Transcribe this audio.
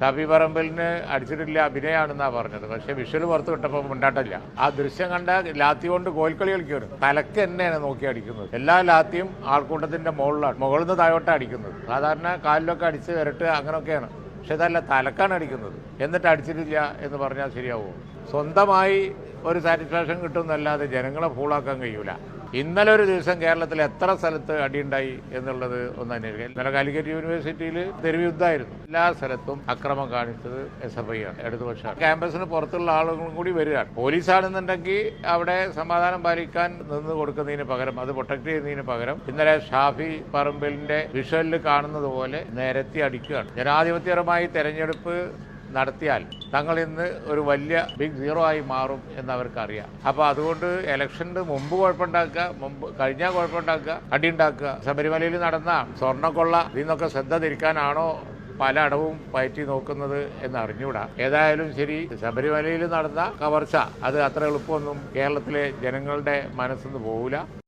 ഷാഫി പറമ്പലിന് അടിച്ചിട്ടില്ല അഭിനയാണെന്നാ പറഞ്ഞത്. പക്ഷെ വിഷ്വൽ പുറത്ത് വിട്ടപ്പോൾ മുണ്ടാട്ടില്ല ആ ദൃശ്യം കണ്ട ലാത്തി കൊണ്ട് കോൽക്കളി കളിക്കുന്നു തലക്ക് തന്നെയാണ് നോക്കി അടിക്കുന്നത്. എല്ലാ ലാത്തിയും ആൾക്കൂട്ടത്തിന്റെ മുകളിലാണ് മുകളിൽ നിന്ന് താഴോട്ടാണ് അടിക്കുന്നത്. സാധാരണ കാലിലൊക്കെ അടിച്ച് വരട്ട് അങ്ങനെയൊക്കെയാണ് പക്ഷെ ഇതല്ല തലക്കാണ് അടിക്കുന്നത്. എന്നിട്ട് അടിച്ചിട്ടില്ല എന്ന് പറഞ്ഞാൽ ശരിയാവുമോ സ്വന്തമായി ഒരു സാറ്റിസ്ഫാക്ഷൻ കിട്ടുന്നല്ലാതെ ജനങ്ങളെ ഫൂളാക്കാൻ കഴിയൂല. ഇന്നലെ ഒരു ദിവസം കേരളത്തിൽ എത്ര സ്ഥലത്ത് അടിയുണ്ടായി എന്നുള്ളത് ഒന്ന് അന്വേഷിക്കാം. ഇന്നലെ കാലിക്കറ്റ് യൂണിവേഴ്സിറ്റിയിൽ തെരുവ് യുദ്ധമായിരുന്നു. എല്ലാ സ്ഥലത്തും അക്രമം കാണിച്ചത് എസ് എഫ് ഐ ആണ്. ഇടതുപക്ഷമാണ്. ക്യാമ്പസിന് പുറത്തുള്ള ആളുകളും കൂടി വരികയാണ്. പോലീസാണെന്നുണ്ടെങ്കിൽ അവിടെ സമാധാനം പാലിക്കാൻ നിന്ന് കൊടുക്കുന്നതിന് പകരം അത് പ്രൊട്ടക്ട് ചെയ്യുന്നതിന് പകരം ഇന്നലെ ഷാഫി പറമ്പലിന്റെ വിഷ്വലിൽ കാണുന്നത് പോലെ നിരത്തി അടിക്കുകയാണ്. ജനാധിപത്യപരമായി തെരഞ്ഞെടുപ്പ് നടത്തിയാൽ തങ്ങൾ ഇന്ന് ഒരു വലിയ ബിഗ് സീറോ ആയി മാറും എന്ന് അവർക്കറിയാം അപ്പോൾ അതുകൊണ്ട് ഇലക്ഷന് മുമ്പ് കുഴപ്പമുണ്ടാക്കുക മുമ്പ് കഴിഞ്ഞാൽ കുഴപ്പമുണ്ടാക്കുക അടിയുണ്ടാക്കുക. ശബരിമലയിൽ നടന്ന സ്വർണക്കൊള്ള ഇതിന്നൊക്കെ ശ്രദ്ധ തിരിക്കാനാണോ പല അടവും പയറ്റി നോക്കുന്നത് എന്ന് അറിഞ്ഞുകൂടാ ഏതായാലും ശരി ശബരിമലയിൽ നടന്ന കവർച്ച അത് അത്ര എളുപ്പമൊന്നും കേരളത്തിലെ ജനങ്ങളുടെ മനസ്സിന്ന് പോകില്ല